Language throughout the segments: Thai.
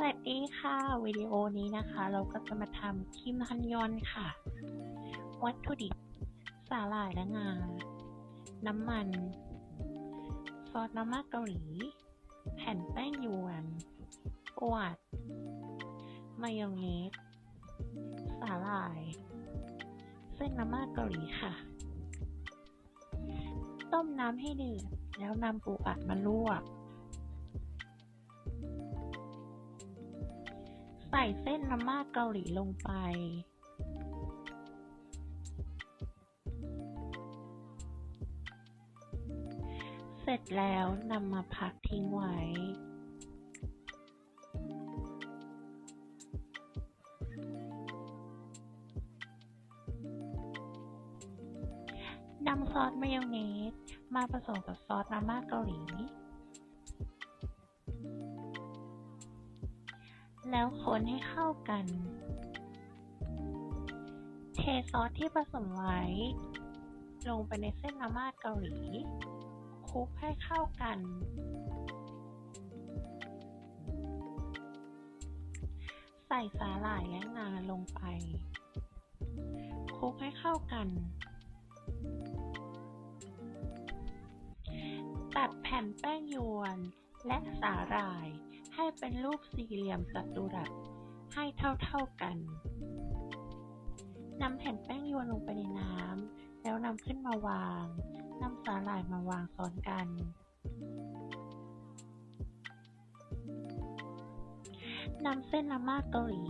สวัสดีค่ะวิดีโอนี้นะคะ เราก็จะมาทำคิมฮันยอนค่ะ วัตถุดิบ สาหร่ายและงา น้ำมัน ซอสมาม่าเกาหลี แผ่นแป้งยวนปวด มายองเนส สาหร่าย เส้นมาม่าเกาหลีค่ะ ต้มน้ำให้เดือดแล้วนำปูอัดมาลวก ใส่เส้นมาม่าเกาหลีลงไป เสร็จแล้วนำมาพักทิ้งไว้ นำซอสมายองเนสมาผสมกับซอสมาม่าเกาหลี แล้วคนให้เข้ากัน เทซอสที่ผสมไว้ ลงไปในเส้นมาม่าเกาหลี คลุกให้เข้ากัน ใส่สาหร่ายและงาลงไป คลุกให้เข้ากันตัดแผ่นแป้งยวนและสาหร่าย ให้เป็นรูปสี่เหลี่ยมจัตุรัสให้เท่าๆกันนำแผ่นแป้งโยนลงไปในน้ำแล้วนำขึ้นมาวางนำสาหร่ายมาวางซ้อนกันนำเส้นมาม่าเกาหลี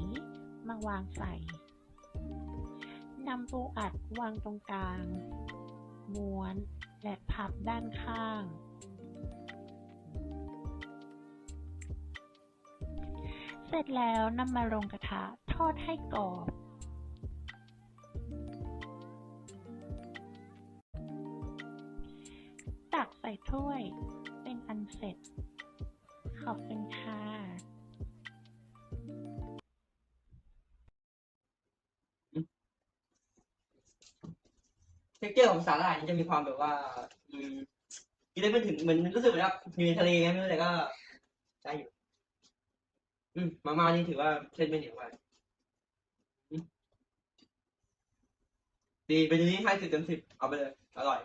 มาวางใส่นำปูอัดวางตรงกลาง ม้วนและพับด้านข้าง เสร็จแล้วนำมาลงกระทะทอดให้กรอบ ตักใส่ถ้วยเป็นอันเสร็จ ขอบคุณค่ะเท็กเจอร์ของสาหร่ายจะมีความแบบว่า อืมกินได้ไม่ถึงเหมือนรู้สึกเหมือนแบบอยู่ในทะเลไงไม่รู้แต่ก็ได้อยู่ อืมมาม่านี่ถือว่าเส้นไม่เหนียวไปดีเป็นนี้ให้สิบเต็มสิบเอาไปเลย อร่อย